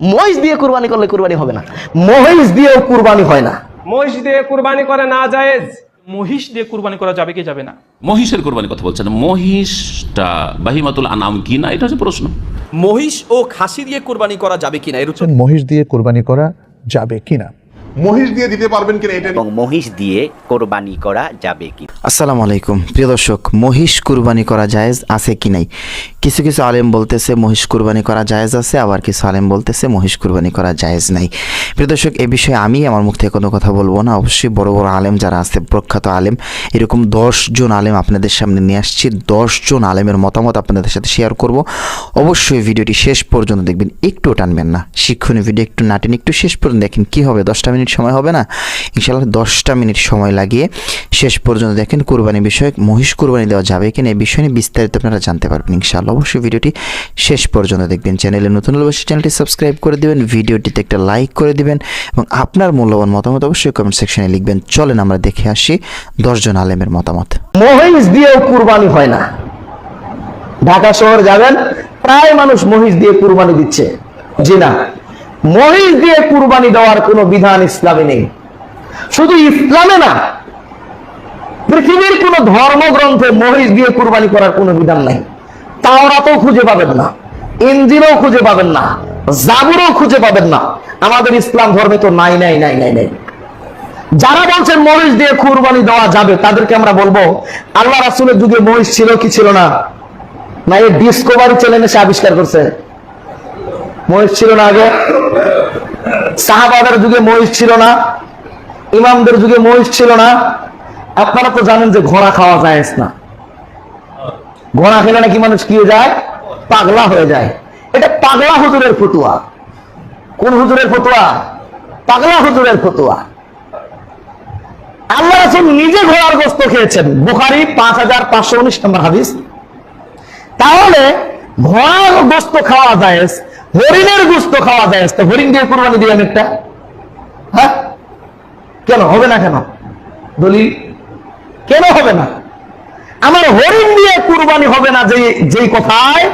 মহিষ দিয়ে কুরবানি করলে কুরবানি হবে না। মহিষ দিয়েও কুরবানি হয় না। মহিষ দিয়ে কুরবানি করে না জায়েজ। মহিষ দিয়ে কুরবানি করা যাবে কি যাবে না? মহিষের কোরবানির কথা বলছেন। মহিষটা বাহিমাতুল আনাম কি না? এটা হচ্ছে প্রশ্ন। মহিষ ও খাসি দিয়ে কোরবানি করা যাবে কিনা? এর উত্তর মহিষ দিয়ে কোরবানি করা যাবে কিনা? মহিষ দিয়ে দিতে পারবেন কিনা এটা এবং মহিষ দিয়ে কোরবানি করা যাবে কি আসসালামু আলাইকুম। প্রিয় দর্শক মহিষ কুরবানি করা জায়েজ আছে কি নাই? কিছু কিছু আলেম বলতেছে, মহিষ কুরবানি করা জায়েজ আছে আবার কিছু আলেম বলতেছে, মহিষ কুরবানি করা জায়েজ নাই প্রিয় দর্শক, এ বিষয়ে আমি আমার মুখ থেকে কোনো কথা বলব না। অবশ্যই বড় বড় আলেম যারা আছে, প্রখ্যাত আলেম, এরকম দশ জন আলেম আপনাদের সামনে নিয়ে আসছি। দশ জন আলেমের মতামত আপনাদের সাথে শেয়ার করব। অবশ্যই ভিডিওটি শেষ পর্যন্ত দেখবেন একটু টানবেন না। শিক্ষণীয় ভিডিও একটু নাটেন একটু শেষ পর্যন্ত দেখেন কি হবে, দশটা মিনিট সময় হবে না? ইনশাআল্লাহ দশটা মিনিট সময় লাগিয়ে শেষ পর্যন্ত দেখেন কোরবানি বিষয়ক মহিষ কোরবানি দেওয়া যাবে কিনা এই বিষয়ে বিস্তারিত আপনারা জানতে পারবেন ইনশাআল্লাহ। অবশ্যই ভিডিওটি শেষ পর্যন্ত দেখবেন। চ্যানেলে নতুন হলে অবশ্যই চ্যানেলটি সাবস্ক্রাইব করে দিবেন, ভিডিওটিতে একটা লাইক করে দিবেন এবং আপনার মূল্যবান মতামত অবশ্যই কমেন্ট সেকশনে লিখবেন। চলেন আমরা দেখে আসি দশজন আলেমের মতামত। মহিষ দিয়েও কুরবানি হয় না। ঢাকা শহর যাবেন, প্রায় মানুষ মহিষ দিয়ে কুরবানি দিচ্ছে। জি না। মহিষ দিয়ে কুরবানি দেওয়ার কোনো বিধান ইসলামে নেই। শুধু ইসলামে না, পৃথিবীর কোন ধর্মগ্রন্থে মহিষ দিয়ে কুরবানি করার কোনো বিধান নাই। তাওরাতেও খুঁজে পাবেন না ইঞ্জিনও খুঁজে পাবেন না, জাবুরও খুঁজে পাবেন না। আমাদের ইসলাম ধর্মে তো নাই নাই নাই নাই নাই। যারা বলছেন মহিষ দিয়ে কুরবানি দেওয়া যাবে, তাদেরকে আমরা বলব, আল্লাহ রাসুলের যুগে মহিষ ছিল কি ছিল না? না, এই ডিসকভারি চ্যানেলে সে আবিষ্কার করছে। মহিষ ছিল না আগে। সাহাবাদের যুগে মহিষ ছিল না। ইমামদের যুগে মহিষ ছিল না। আপনারা তো জানেন যে ঘোড়া খাওয়া যায় না। ঘোড়া খেলে নাকি মানুষ কি হয়ে যায়? পাগলা হয়ে যায়। এটা পাগলা হুজুরের ফতুয়া। কোন হুজুরের ফতুয়া? পাগলা হুজুরের ফতুয়া। আল্লাহ রাসুল নিজে ঘোড়ার গোস্ত খেয়েছেন। বুখারি পাঁচ হাজার পাঁচশো উনিশ নম্বর হাদিস। তাহলে ঘোড়ার গোস্ত খাওয়া যায় হরিণের গোস্ত খাওয়া যায় তো হরিণ দিয়ে কোরবানি দিলেন একটা। হ্যাঁ? কেন? হবে না কেন? দলিল? কেন হবে না? আমার হরিণ দিয়ে কুরবানি হবে না যে যেই কথায়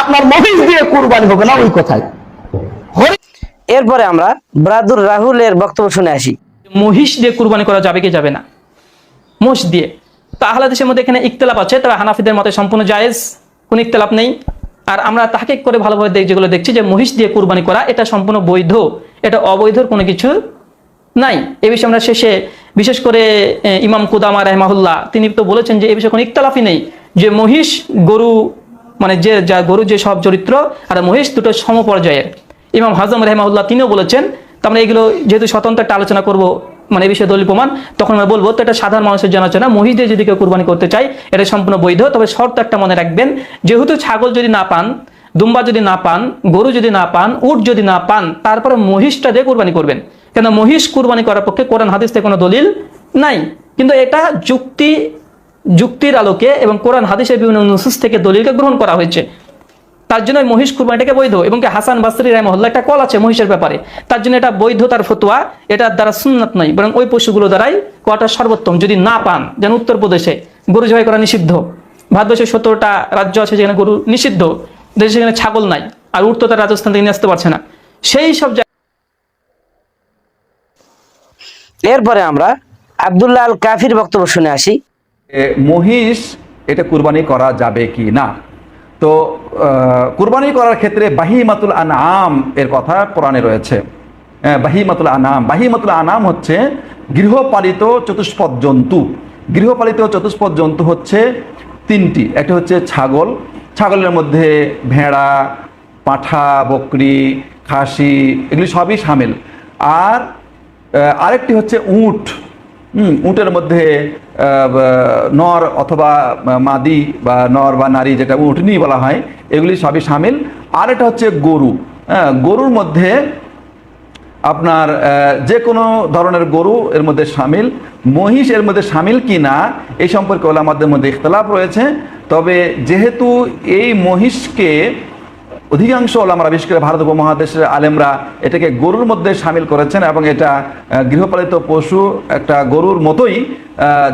আপনার মহিষ দিয়ে কুরবানি হবে না ওই কথায়। এরপরে আমরা ব্রাদুর রাহুলের বক্তব্য শুনে আসি। মহিষ দিয়ে কুরবানি করা যাবে কি যাবে না? মোষ দিয়ে। তো আহলা দেশের মধ্যে এখানে ইকতলাপ আছে তারা হানাফিদের মতে সম্পূর্ণ জায়েজ কোনো ইকতলাপ নেই। আর আমরা তাহাকে করে ভালোভাবে দেখ যেগুলো দেখছি যে মহিষ দিয়ে কুরবানি করা এটা সম্পূর্ণ বৈধ এটা অবৈধর কোনো কিছু নাই। এ বিষয়ে আমরা শেষে বিশেষ করে ইমাম কুদামা রহমাহুল্লাহ, তিনি তো বলেছেন যে এ বিষয়ে কোনো ইকতলাফই নেই। যে মহিষ, গরু মানে যে, যা গরু যে সব চরিত্র আর মহিষ দুটো সমপর্যায়ের। ইমাম হাজম রহমাউল্লাহ তিনিও বলেছেন, তো আমরা এগুলো যেহেতু স্বতন্ত্র একটা আলোচনা করব মানে এই বিষয়ে দলিল প্রমাণ তখন আমরা বলব, তো এটা সাধারণ মানুষের জন্য হচ্ছে না মহিষ দিয়ে যদি কেউ কুরবানি করতে চাই এটা সম্পূর্ণ বৈধ, তবে শর্ত একটা মনে রাখবেন, যেহেতু ছাগল যদি না পান, দুম্বা যদি না পান, গরু যদি না পান, উট যদি না পান, তারপরে মহিষটা দিয়ে কুরবানি করবেন। কেন মহিষ কুরবানি করার পক্ষে কোরআন হাদিস থেকে কোনো দলিল নাই। কিন্তু এটা যুক্তি, যুক্তির আলোকে এবং কোরআন হাদিসের বিভিন্ন নুসুস থেকে দলিলকে গ্রহণ করা হয়েছে। তার জন্য মহিষ কুরবানিটাকে বৈধ এবং কি হাসান বাসরি রাহমহল্লা একটা কল আছে মহিষের ব্যাপারে। তার জন্য এটা বৈধতার ফতোয়া, এটার দ্বারা সুন্নাত নয় বরং ওই পশুগুলো দ্বারাই কটা সর্বোত্তম, যদি না পান, যেন উত্তরপ্রদেশে গরু জবাই করা নিষিদ্ধ। ভারতবর্ষের সতেরোটা রাজ্য আছে যেখানে গরু নিষিদ্ধ, দেশে সেখানে ছাগল নাই, আর উঠ তো তারা রাজস্থান থেকে নিয়ে আসতে পারছে না। সেই সব এরপরে আমরা আব্দুল্লাহ আল কাফির বক্তব্য শুনে আসি। মহিষ, এটা কুরবানি করা যাবে কি না? তো কুরবানি করার ক্ষেত্রে বাহিমাতুল আনাম এর কথা কোরআনে রয়েছে। বাহিমাতুল আনাম বাহিমাতুল আনাম হচ্ছে গৃহপালিত চতুষ্পদ জন্তু। গৃহপালিত চতুষ্পদ জন্তু হচ্ছে তিনটি। একটা হচ্ছে ছাগল। ছাগলের মধ্যে ভেড়া, পাঁঠা, বকরি, খাসি, এগুলি সবই সামিল। আর আরেকটি হচ্ছে উট। উটের মধ্যে নর অথবা মাদি বা নর বা নারী যেটা উটনি বলা হয়, এগুলি সবই সামিল। আর এটা হচ্ছে গরু। হ্যাঁ গরুর মধ্যে আপনার যে কোনো ধরনের গরু এর মধ্যে সামিল। মহিষ এর মধ্যে সামিল কি না এই সম্পর্কে ওলামাদের মধ্যে ইখতলাফ রয়েছে। তবে যেহেতু এই মহিষকে অধিকাংশ ওলামারা, বিশেষ করে ভারত উপমহাদেশের আলেমরা এটাকে গরুর মধ্যে সামিল করেছেন এবং এটা গৃহপালিত পশু একটা গরুর মতোই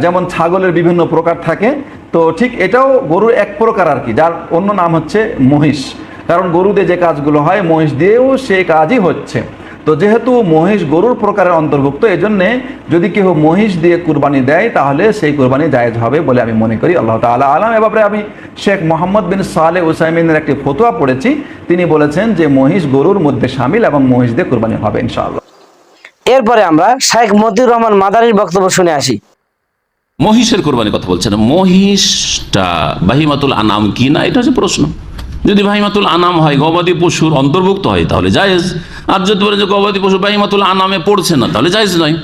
যেমন ছাগলের বিভিন্ন প্রকার থাকে। তো ঠিক এটাও গরুর এক প্রকার আর কি, যার অন্য নাম হচ্ছে মহিষ। কারণ গরুদের যে কাজগুলো হয়, মহিষ দিয়েও সে কাজই হচ্ছে। তো যেহেতু মহিষ গরুর প্রকারের অন্তর্ভুক্ত এই জন্যে যদি কেউ মহিষ দিয়ে কুরবানি দেয় তাহলে সেই কুরবানি জায়েজ হবে বলে আমি মনে করি। আল্লাহ তাআলা আলাম। এ ব্যাপারে আমি শেখ মোহাম্মদ বিন সালে উসাইমিনের একটি ফতোয়া পড়েছি। তিনি বলেছেন যে মহিষ গরুর মধ্যে সামিল এবং মহিষ দিয়ে কুরবানি হবে ইনশাআল্লাহ। এরপরে আমরা শেখ মতিউর রহমান মাদারির বক্তব্য শুনে আসি। মহিষের কোরবানি কথা বলছেন। মহিষটা বাহিমাতুল আনাম কি না? এটা হচ্ছে প্রশ্ন। যদি বাহিমাতুল আনাম হয়, গবাদি পশুর অন্তর্ভুক্ত হয়, তাহলে জায়েজ। আর যদি বলে যে গবাদি পশু বাহিমাতুল আনামে পড়ছে না, তাহলে জায়েজ নয়।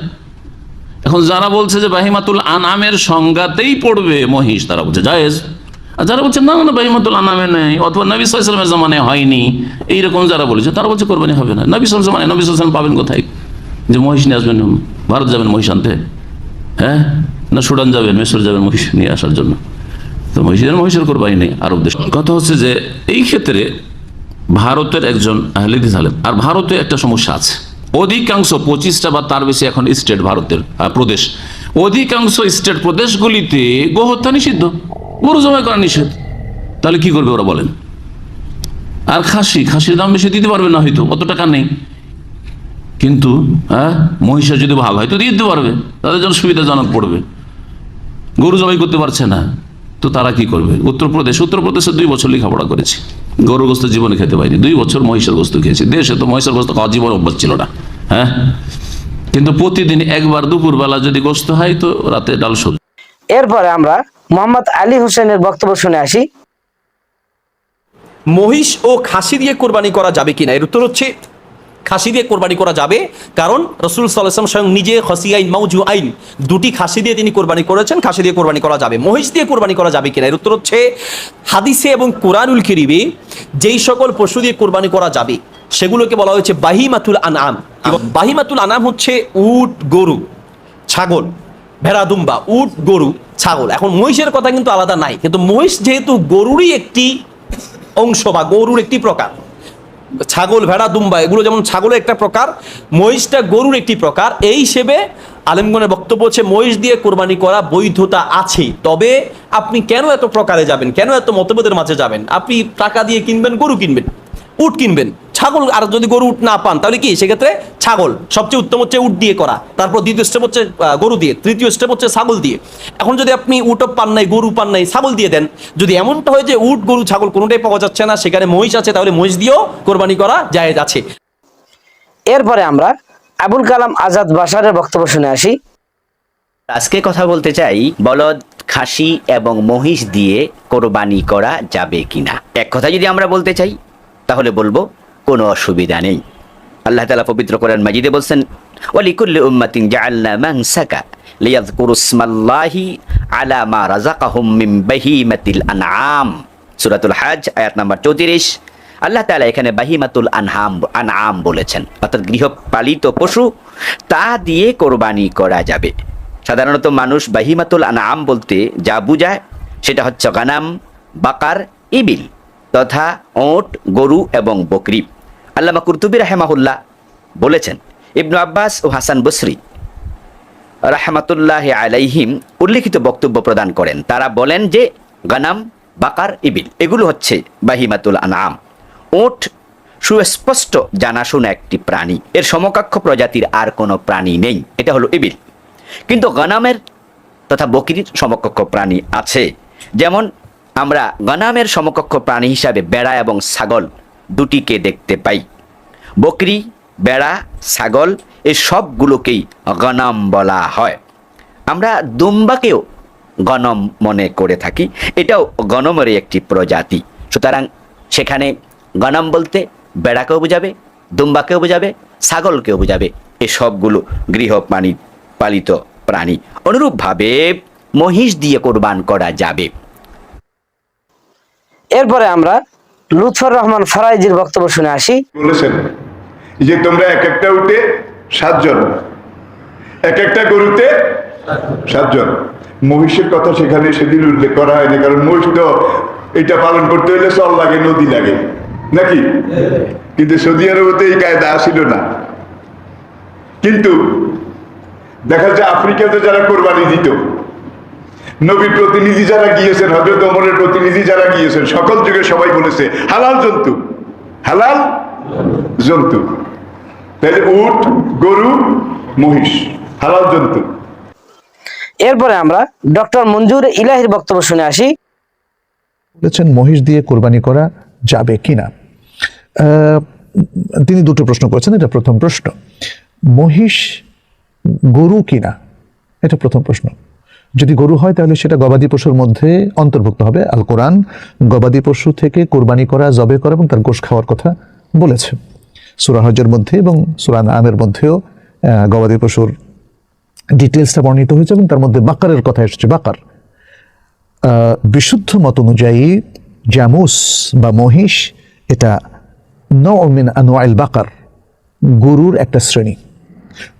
এখন যারা বলছে যে বাহিমাতুল আনামের সংজ্ঞাতেই পড়বে মহিষ, তারা বলছে জায়েজ। আর যারা বলছে, না না, বাহিমাতুল আনামে নেই, অথবা নবী সাল্লামের জামানে হয়নি, এইরকম যারা বলেছে, তারা বলছে কোরবানি হবে না। নবী জামানে সাল্লাম পাবেন কোথায়? যে মহিষ নিয়ে আসবেন, ভারত যাবেন, মহিষ আনতে। হ্যাঁ? না সুডান যাবেন, মিশর যাবেন মহিষ নিয়ে আসার জন্য। তো মহিষের মহিষের কোরবানি নেই, আরব দেশ। কথা হচ্ছে যে, এই ক্ষেত্রে ভারতের একজন আহলিদিস আলেম, আর ভারতে একটা সমস্যা আছে। অধিকাংশ পঁচিশটা বা তার বেশি এখন স্টেট ভারতের প্রদেশ। অধিকাংশ স্টেট প্রদেশগুলিতে গোহত্যা নিষিদ্ধ গরু জবাই করা নিষেধ। তাহলে কি করবে ওরা বলেন? আর খাসি, খাসির দাম বেশি দিতে পারবে না হয়তো, অত টাকা নেই। কিন্তু হ্যাঁ মহিষের যদি ভাগ হয় তো দিতে পারবে, তাদের জন্য সুবিধাজনক পড়বে। গরু জবাই করতে পারছে না। তো তারা কি করবে? উত্তরপ্রদেশ উত্তরপ্রদেশে দুই বছর লেখাপড়া করেছি। গরু গোস্ত জীবনে খেতে পারিনি। দুই বছর মহিষের গোস্ত খেয়েছি। দেশে তো মহিষের গোস্ত খাওয়া জীবন অভ্যাস ছিল না। হ্যাঁ? কিন্তু প্রতিদিন একবার দুপুরবেলা যদি গোস্ত হয় তো রাতে ডাল সবজি। এরপরে আমরা মোহাম্মদ আলী হোসেনের বক্তব্য শুনে আসি। মহিষ ও খাসি দিয়ে কোরবানি করা যাবে কিনা? এর উত্তর হচ্ছে খাসি দিয়ে কোরবানি করা যাবে। কারণ রসুল সাল্লাম স্বয়ং নিজে খসি আইন, মাউজু আইন, দুটি খাসি দিয়ে তিনি কোরবানি করেছেন, খাসি দিয়ে কোরবানি করা যাবে। মহিষ দিয়ে কোরবানি করা যাবে কিনা? এর উত্তর হচ্ছে হাদিসে এবং কোরআনুল কিরিবে যেই সকল পশু দিয়ে কোরবানি করা যাবে, সেগুলোকে বলা হয়েছে বাহিমাতুল আনাম বাহিমাতুল আনাম হচ্ছে উট, গরু, ছাগল ভেড়া দুম্বা উট, গরু, ছাগল। এখন মহিষের কথা কিন্তু আলাদা নাই। কিন্তু মহিষ যেহেতু গরুরই একটি অংশ বা গরুর একটি প্রকার ছাগল, ভেড়া, দুম্বা, এগুলো যেমন ছাগলের একটা প্রকার, মহিষটা গরুর একটি প্রকার। এই হিসেবে আলেমগণের বক্তব্য হচ্ছে, মহিষ দিয়ে কোরবানি করা বৈধতা আছে। তবে আপনি কেন এত প্রকারে যাবেন? কেন এত মতভেদের মাঝে যাবেন? আপনি টাকা দিয়ে কিনবেন, গরু কিনবেন, উট কিনবেন। ছাগল আর যদি গরু উট না পান, তাহলে কি? সেক্ষেত্রে ছাগল সবচেয়ে উত্তম হচ্ছে উট দিয়ে করা তারপর দ্বিতীয় স্টেপ হচ্ছে গরু দিয়ে তৃতীয় স্টেপ হচ্ছে ছাগল দিয়ে। এখন যদি আপনি উটও পান নাই গরু পান নাই ছাগল দিয়ে দেন যদি এমনটা হয় যে উট গরু ছাগল কোনোটাই পাওয়া যাচ্ছে না সেখানে মহিষ আছে তাহলে মহিষ দিয়েও কোরবানি করা জায়েজ আছে। এরপরে আমরা আবুল কালাম আজাদ বাসারের বক্তব্য শুনে আসি। আজকে কথা বলতে চাই বলদ খাসি এবং মহিষ দিয়ে কোরবানি করা যাবে কিনা? এক কথা যদি আমরা বলতে চাই তাহলে বলব কোনো অসুবিধা নেই। আল্লাহ তালা পবিত্র কোরআন মাজিদে বলছেন, ওয়ালিকুল্লি উম্মাতিন জাআলনা মানসাকা লিয়াযকুরু ইসমাল্লাহি আলা মা রাযাকাহুম মিন বাহিমাতিল আনআম। সূরাতুল হজ, আয়াত নাম্বার 34 আল্লাহ তাআলা এখানে বাহিমাতুল আনহাম, আনআম বলেছেন। অর্থাৎ গৃহপালিত পশু, তা দিয়ে কোরবানি করা যাবে। সাধারণত মানুষ বাহিমাতুল আনআম বলতে যা বুঝায়, সেটা হচ্ছে গানাম, বাকার, ইবিল তথা ওট, গরু এবং বকরি। আল্লামা কুরতুবি রাহেমাহুল্লাহ বলেছেন, ইবনু আব্বাস ও হাসান বসরি রাহমাতুল্লাহ আলাইহিম উল্লিখিত বক্তব্য প্রদান করেন। তারা বলেন যে, গানাম, বাকার, ইবিল, এগুলো হচ্ছে বাহিমাতুল আনাম ওট সুস্পষ্ট জানাশোনা একটি প্রাণী। এর সমকক্ষ প্রজাতির আর কোনো প্রাণী নেই। এটা হলো ইবিল। কিন্তু গনামের তথা বকরির সমকক্ষ প্রাণী আছে। যেমন, আমরা গনামের সমকক্ষ প্রাণী হিসাবে বেড়া এবং ছাগল দুটিকে দেখতে পাই। বকরি, বেড়া, ছাগল এই সবগুলোকেই গনাম বলা হয়। আমরা দুম্বাকেও গণম মনে করে থাকি। এটাও গণমেরই একটি প্রজাতি। সুতরাং সেখানে গণম বলতে বেড়াকেও বোঝাবে, দুম্বাকেও বোঝাবে, ছাগলকেও বোঝাবে। এ সবগুলো গৃহপ্রাণী পালিত প্রাণী। অনুরূপভাবে মহিষ দিয়ে কোরবান করা যাবে। এরপরে আমরা লুৎফর রহমান ফরাইজির বক্তব্য শুনে আসি। বলেছেন যে তোমরা এক একটা উঠে সাতজন। এক একটা গরুতে সাতজন। মহিষের কথা সেখানে সেদিন উল্লেখ করা হয়নি, কারণ মহিষ তো এটা পালন করতে হলে চল লাগে, নদী লাগে। নাকি? কিন্তু সৌদি আরবতে এই কায়দা আসিল না। কিন্তু দেখা যায় আফ্রিকাতে যারা কোরবানি দিত নবীর প্রতিনিধি যারা গিয়েছেন হজরত ওমরের প্রতিনিধি যারা গিয়েছেন সকল যুগে সবাই বলেছে হালাল জন্তু। হালাল জন্তু। তাহলে উট গরু মহিষ হালাল জন্তু। এরপরে আমরা ডক্টর মঞ্জুর ইলাহির বক্তব্য শুনে আসি। বলেছেন মহিষ দিয়ে কোরবানি করা যাবে কিনা? আহ, তিনি দুটো প্রশ্ন করেছেন এটা প্রথম প্রশ্ন। মহিষ গরু কিনা? এটা প্রথম প্রশ্ন। যদি গরু হয়, তাহলে সেটা গবাদি পশুর মধ্যে অন্তর্ভুক্ত হবে। আল কোরআন, গবাদি পশু থেকে কোরবানি করা, জবে করা এবং তার গোশ খাওয়ার কথা বলেছে। সুরা হজের মধ্যে এবং সুরান আমের মধ্যেও গবাদি পশুর ডিটেলসটা বর্ণিত হয়েছে এবং তার মধ্যে বাকারের কথা এসেছে, বাকার। বিশুদ্ধ মত অনুযায়ী জামুস বা মহিষ, এটা নমিন আনোয়াইল বাকার, গরুর একটা শ্রেণি।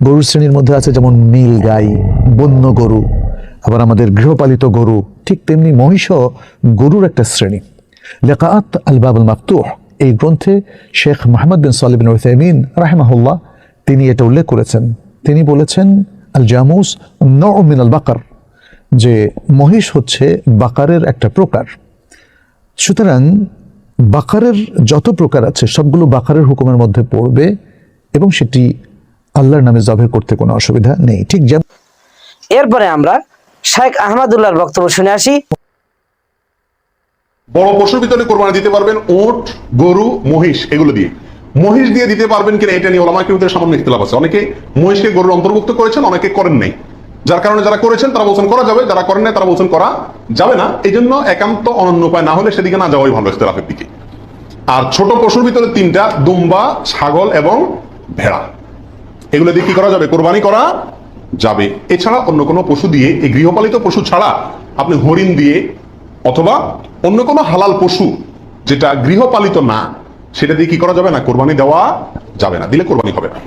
গরুর শ্রেণির মধ্যে আছে যেমন নীল গাই, বন্য গরু আবার আমাদের গৃহপালিত গরু, ঠিক তেমনি মহিষও গরুর একটা শ্রেণি। লেকাত আল বাবুল মাকতুহ এই গ্রন্থে শেখ মাহমদ বিন সালিবিন উসাইমিন রাহেমাহুল্লাহ তিনি এটা উল্লেখ করেছেন। তিনি বলেছেন আল জামুস নমিন আল বাকার, যে মহিষ হচ্ছে বাকারের একটা প্রকার। সুতরাং বাকারের যত প্রকার আছে, সবগুলো বাকারের হুকুমের মধ্যে পড়বে এবং সেটি আল্লাহর নামে জবের করতে কোনো অসুবিধা নেই। ঠিক যেমন এরপরে আমরা শেখ আহমদুল্লাহর বক্তব্য শুনে আসি। বড় পশুর ভিতরে কোরবানি দিতে পারবেন ওট, গরু, মহিষ, এগুলো দিয়ে। মহিষ দিয়ে দিতে পারবেন কিনা এটা নিয়ে ওলামাকের ভিতরে সামান্য ইখতিলাফ আছে। অনেকে মহিষকে গরুর অন্তর্ভুক্ত করেছেন, অনেকে করেন নাই। যার কারণে যারা করেছেন, তারা বলছেন করা যাবে, যারা করেন নাই, তারা বলছেন করা যাবে না। এই জন্য একান্ত অনন্য উপায় না হলে সেদিকে না যাওয়াই ভালো ইখতিলাফের দিকে। আর ছোট পশুর ভিতরে তিনটা, দুম্বা, ছাগল এবং ভেড়া। এগুলো দিয়ে কি করা যাবে? কোরবানি করা যাবে। এছাড়া অন্য কোনো পশু দিয়ে এই গৃহপালিত পশু ছাড়া আপনি হরিণ দিয়ে অথবা অন্য কোনো হালাল পশু যেটা গৃহপালিত না সেটা দিয়ে কি করা যাবে না? কোরবানি দেওয়া যাবে না। দিলে কোরবানি হবে না।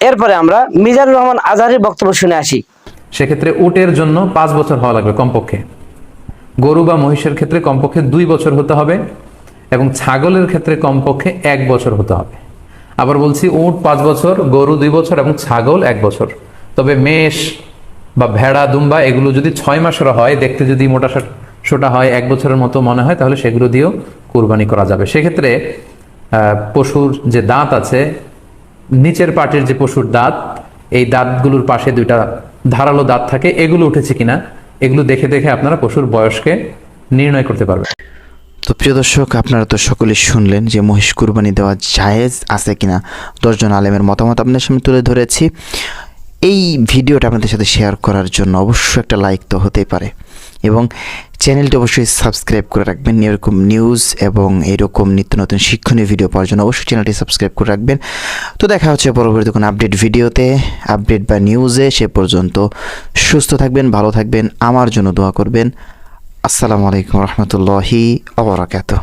এরপরে আমরা মিজানুর রহমান আজহারের বক্তব্য শুনে আসি। সেক্ষেত্রে উটের জন্য পাঁচ বছর হওয়া লাগবে কমপক্ষে। গরু বা মহিষের ক্ষেত্রে কমপক্ষে দুই বছর হতে হবে এবং ছাগলের ক্ষেত্রে কমপক্ষে এক বছর হতে হবে। আবার বলছি উট পাঁচ বছর গরু দুই বছর এবং ছাগল এক বছর। তবে মেষ বা ভেড়া, দুম্বা এগুলো যদি ছয় মাসের হয়, দেখতে যদি মোটা সোটা হয়, এক বছরের মতো মনে হয়, তাহলে সেগুলো দিয়েও কুরবানি করা যাবে। সেক্ষেত্রে পশুর যে দাঁত আছে, নিচের পাটের যে পশুর দাঁত, এই দাঁতগুলোর পাশে দুইটা ধারালো দাঁত থাকে, এগুলো উঠেছে কিনা, এগুলো দেখে দেখে আপনারা পশুর বয়সকে নির্ণয় করতে পারবেন। তো প্রিয় দর্শক, আপনারা তো সকলেই শুনলেন যে মহিষ কুরবানি দেওয়া জায়েজ আছে কিনা। দশজন আলেমের মতামত আপনাদের সামনে তুলে ধরেছি। এই ভিডিওটা আপনাদের সাথে শেয়ার করার জন্য অবশ্যই একটা লাইক তো হতেই পারে। এবং চ্যানেলটি অবশ্যই সাবস্ক্রাইব করে রাখবেন। এরকম নিউজ এবং এরকম নিত্য নতুন শিক্ষণীয় ভিডিও পাওয়ার জন্য অবশ্যই চ্যানেলটি সাবস্ক্রাইব করে রাখবেন। তো দেখা হচ্ছে পরবর্তী কোনো আপডেট ভিডিওতে আপডেট বা নিউজে সে পর্যন্ত সুস্থ থাকবেন, ভালো থাকবেন। আমার জন্য দোয়া করবেন। আসসালামু আলাইকুম রহমতুল্লাহি আবরাকাতুহ